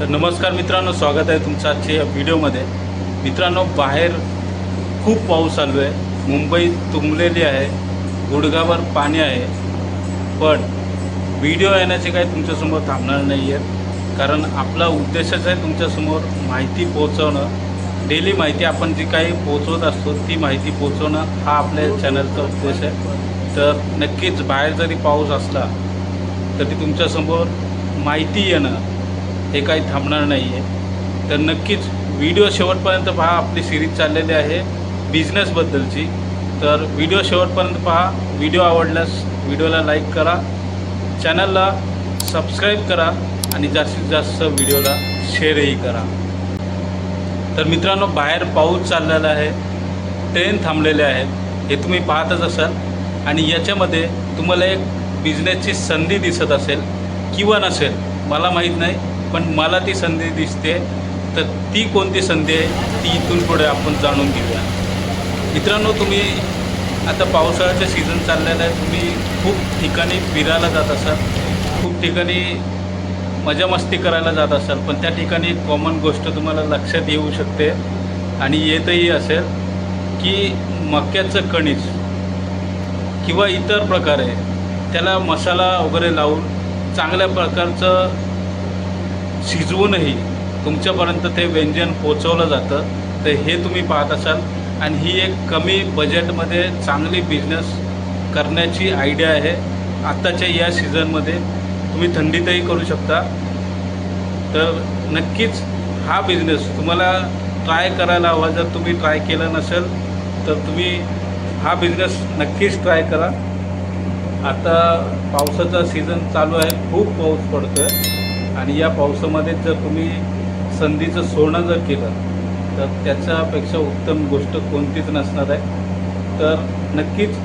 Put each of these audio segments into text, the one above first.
तर नमस्कार मित्रांनो स्वागत आहे तुमचं आजच्या या व्हिडिओमध्ये. मित्रांनो बाहेर खूप पाऊस चालू आहे. मुंबई तुंबलेली आहे गुडघावर पाणी आहे. पण व्हिडिओ येण्याचे काही तुमच्यासमोर थांबणार नाही आहे कारण आपला उद्देशच आहे तुमच्यासमोर माहिती पोहोचवणं. डेली माहिती आपण जी काही पोहोचवत असतो ती माहिती पोहोचवणं हा आपल्या चॅनलचा उद्देश आहे. तर नक्कीच बाहेर जरी पाऊस असला तरी तुमच्यासमोर माहिती येणं हे काही थांबणार नाही आहे तर नक्कीच व्हिडिओ शेवटपर्यंत पहा आपली सिरीज चाललेली आहे बिझनेसबद्दलची तर व्हिडिओ शेवटपर्यंत पहा व्हिडिओ आवडल्यास व्हिडिओला लाईक करा चॅनलला सबस्क्राईब करा आणि जास्तीत जास्त व्हिडिओला शेअरही करा. तर मित्रांनो बाहेर पाऊस चाललेला आहे ट्रेन थांबलेले आहेत. हे तुम्ही पाहतच असाल. आणि याच्यामध्ये तुम्हाला एक बिझनेसची संधी दिसत असेल किंवा नसेल मला माहीत नाही. पण मला ती संधी दिसते. तर ती कोणती संधी आहे ती इथून पुढे आपण जाणून घेऊया. मित्रांनो तुम्ही आता पावसाळ्याचं सीझन चाललेलं आहे. तुम्ही खूप ठिकाणी फिरायला जात असाल. खूप ठिकाणी मजा मस्ती करायला जात असाल. पण त्या ठिकाणी एक कॉमन गोष्ट तुम्हाला लक्षात येऊ शकते आणि येतही असेल की मक्याचं कणीस किंवा इतर प्रकारे त्याला मसाला वगैरे लावून चांगल्या प्रकारचं शिजवूनही तुमच्यापर्यंत ते व्यंजन पोचवलं जातं. तर हे तुम्ही पाहत असाल. आणि ही एक कमी बजेटमध्ये चांगली बिझनेस करण्याची आयडिया आहे. आत्ताच्या या सीझनमध्ये तुम्ही थंडीतही करू शकता. तर नक्कीच हा बिझनेस तुम्हाला ट्राय करायला हवा. जर तुम्ही ट्राय केलं नसेल तर तुम्ही हा बिझनेस नक्कीच ट्राय करा. आता पावसाचा सीझन चालू आहे. खूप पाऊस पडतो आहे आणि या पावसामध्ये जर तुम्ही संधीचं सोनं जर केलं तर त्याच्यापेक्षा उत्तम गोष्ट कोणतीच नसणार आहे. तर नक्कीच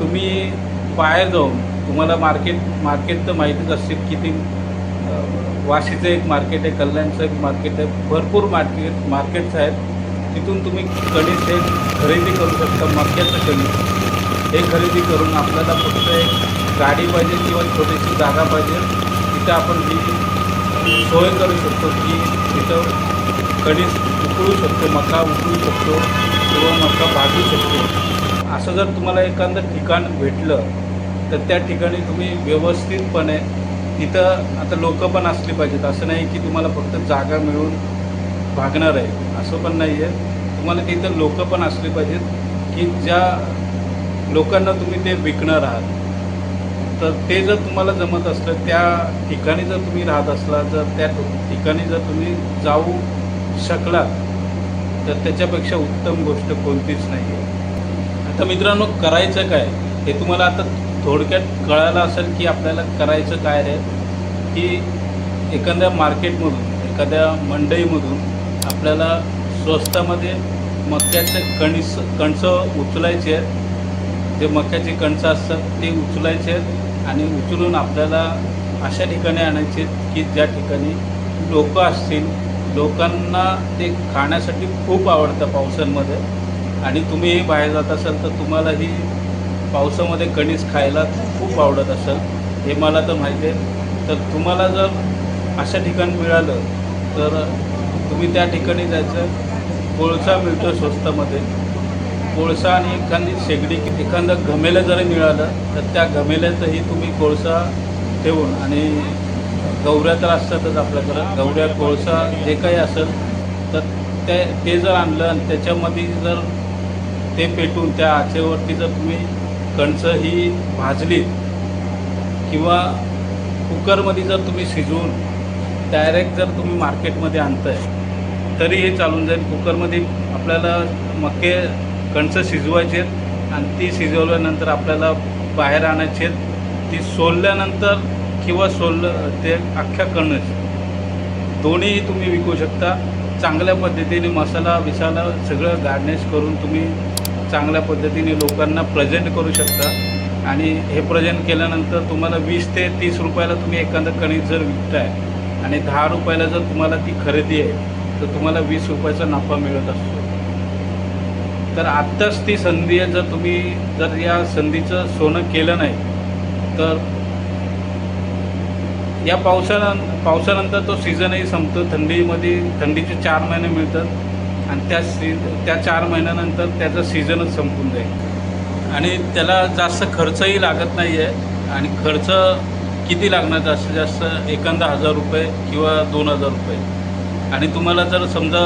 तुम्ही बाहेर जाऊन तुम्हाला मार्केट मार्केट तर माहितीच असेल किती वाशीचं एक मार्केट आहे कल्याणचं एक मार्केट आहे भरपूर मार्केट मार्केट्स आहेत. तिथून तुम्ही कणीस हे खरेदी करू शकता मक्याचं कणीस हे खरेदी करून आपल्याला फक्त एक गाडी पाहिजे किंवा छोटीशी जागा पाहिजे. तिथं आपण ही सोय करू शकतो की तिथं कणीस उकळू शकतो मका उकळू शकतो किंवा मका भाजू शकतो. असं जर तुम्हाला एखादं ठिकाण भेटलं तर त्या ठिकाणी तुम्ही व्यवस्थितपणे तिथं आता लोक पण असली पाहिजेत. असं नाही की तुम्हाला फक्त जागा मिळून भागणार आहे. असं पण नाही आहे तुम्हाला तिथं लोकं पण असली पाहिजेत की ज्या लोकांना तुम्ही ते विकणार आहात. तर ते जर तुम्हाला जमत असलं त्या ठिकाणी जर तुम्ही राहत असला जर त्या ठिकाणी जर तुम्ही जाऊ शकलात तर त्याच्यापेक्षा उत्तम गोष्ट कोणतीच नाही आहे आता मित्रांनो करायचं काय? हे तुम्हाला आता थोडक्यात कळायला असेल की आपल्याला करायचं काय आहे की एखाद्या मार्केटमधून एखाद्या मंडईमधून आपल्याला स्वस्तामध्ये मक्याचे कणीस कणसं उचलायचे आहेत. जे मक्याचे कणसं असतात ते उचलायचे आहेत. आणि उचलून आपल्याला अशा ठिकाणी आणायचे आहेत की ज्या ठिकाणी लोकं असतील लोकांना ते खाण्यासाठी खूप आवडतं पावसांमध्ये. आणि तुम्हीही बाहेर जात असाल तर तुम्हालाही पावसामध्ये कणीस खायला खूप आवडत असेल. हे मला तर माहिती आहे. तर तुम्हाला जर अशा ठिकाण मिळालं तर तुम्ही त्या ठिकाणी जायचं. कोळसा मिळतो स्वस्तामध्ये. कोळसा आणि एखादी शेगडी की एखादं घमेलं जरी मिळालं तर त्या घमेल्यातही तुम्ही कोळसा ठेवून आणि गवऱ्या तर असतातच आपल्याकडं गौऱ्या कोळसा जे काही असेल तर ते ते जर आणलं आणि त्याच्यामध्ये जर ते पेटून त्या आचेवरती जर तुम्ही कणसं ही भाजली किंवा कुकरमध्ये जर तुम्ही शिजवून डायरेक्ट जर तुम्ही मार्केटमध्ये आणताय तरी हे चालून जाईल. कुकरमध्ये आपल्याला मके कणसं शिजवायचे आहेत आणि ती शिजवल्यानंतर आपल्याला बाहेर आणायची आहेत. ती सोलल्यानंतर किंवा सोल ते अख्ख्या कणस दोन्हीही तुम्ही विकू शकता. चांगल्या पद्धतीने मसाला विसाला सगळं गार्निश करून तुम्ही चांगल्या पद्धतीने लोकांना प्रेझेंट करू शकता. आणि हे प्रेझेंट केल्यानंतर तुम्हाला वीस ते तीस रुपयाला तुम्ही एखादं कणीस जर विकताय आणि दहा रुपयाला जर तुम्हाला ती खरेदी आहे तर तुम्हाला वीस रुपयाचा नफा मिळत असतो. तर आत्ताच ती संधी आहे जर तुम्ही जर या संधीचं सोनं केलं नाही तर या पावसानं पावसानंतर तो सीझनही संपतो. थंडीमध्ये थंडीचे चार महिने मिळतात आणि त्या सी त्या चार महिन्यानंतर त्याचं सीझनच संपून जाईल. आणि त्याला जास्त खर्चही लागत नाही आहे आणि खर्च किती लागणार? जास्तीत जास्त एखादा हजार रुपये किंवा दोन हजार रुपये. आणि तुम्हाला जर समजा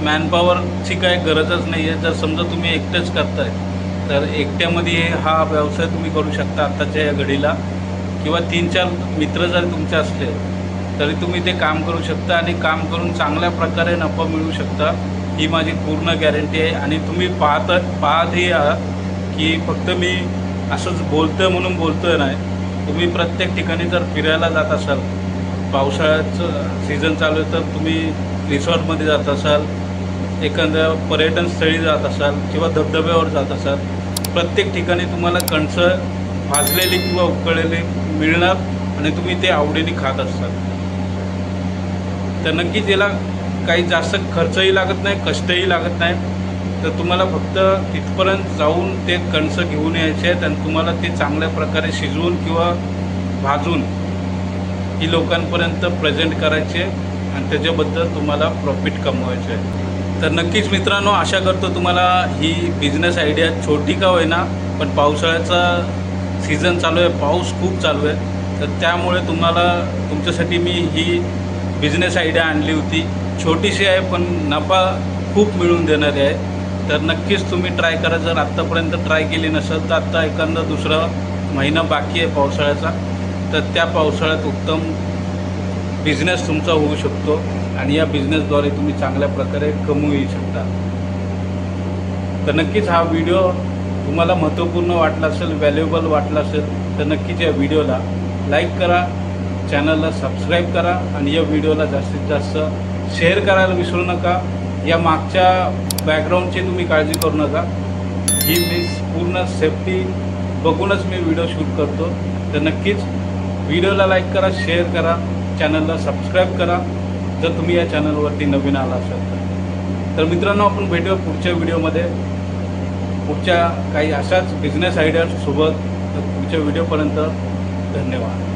मॅनपॉवरची काही गरजच नाही आहे जर समजा तुम्ही एकटेच करताय तर एकट्यामध्ये हा व्यवसाय तुम्ही करू शकता आत्ताच्या या घडीला. किंवा तीन चार मित्र जर तुमचे असले तरी तुम्ही ते काम करू शकता आणि काम करून चांगल्या प्रकारे नफा मिळू शकता. ही माझी पूर्ण गॅरंटी आहे. आणि तुम्ही पाहत पाहतही आहात की फक्त मी असंच बोलतोय म्हणून बोलतोय नाही. तुम्ही प्रत्येक ठिकाणी जर फिरायला जात असाल पावसाळ्याचं सीझन चालू आहे तर तुम्ही रिसॉर्टमध्ये जात असाल एखाद्या पर्यटन स्थळी जात असाल किंवा धबधब्यावर जात असाल प्रत्येक ठिकाणी तुम्हाला कणसं भाजलेली किंवा उकळलेली मिळणार आणि तुम्ही ते आवडीने खात असाल. तर नक्कीच याला काही जास्त खर्चही लागत नाही कष्टही लागत नाही. तर तुम्हाला फक्त तिथपर्यंत जाऊन ते कणसं घेऊन यायचे आहेत आणि तुम्हाला ते चांगल्या प्रकारे शिजवून किंवा भाजून ही लोकांपर्यंत प्रेझेंट करायची आहे आणि त्याच्याबद्दल तुम्हाला प्रॉफिट कमवायचे आहे. तर नक्कीच मित्रांनो आशा करतो तुम्हाला ही बिझनेस आयडिया छोटी का होईना पण पावसाळ्याचा सीझन चालू आहे पाऊस खूप चालू आहे. तर त्यामुळे तुम्हाला तुमच्यासाठी मी ही बिझनेस आयडिया आणली होती. छोटीशी आहे पण नफा खूप मिळून देणारी आहे. तर नक्कीच तुम्ही ट्राय करा. जर आत्तापर्यंत ट्राय केली नसेल तर आत्ता एखादा दुसरा महिना बाकी आहे पावसाळ्याचा. तर त्या पावसाळ्यात उत्तम बिझनेस तुमचा होऊ शकतो आणि या बिझनेसद्वारे तुम्ही चांगल्या प्रकारे कमवू येऊ शकता. तर नक्कीच हा व्हिडिओ तुम्हाला महत्त्वपूर्ण वाटला असेल व्हॅल्युएबल वाटला असेल तर नक्कीच या व्हिडिओला लाईक करा चॅनलला सबस्क्राईब करा आणि या व्हिडिओला जास्तीत जास्त शेअर करायला विसरू नका. या मागच्या बॅकग्राऊंडची तुम्ही काळजी करू नका. ही मी पूर्ण सेफ्टी बघूनच मी व्हिडिओ शूट करतो. तर नक्कीच व्हिडिओला लाईक करा शेअर करा चॅनलला सबस्क्राईब करा जर तुम्ही या चॅनलवरती नवीन आला असाल तर. तर मित्रांनो आपण भेटूया पुढच्या व्हिडिओमध्ये. पुढच्या काही अशाच बिझनेस आयडियासोबत तर पुढच्या व्हिडिओपर्यंत धन्यवाद.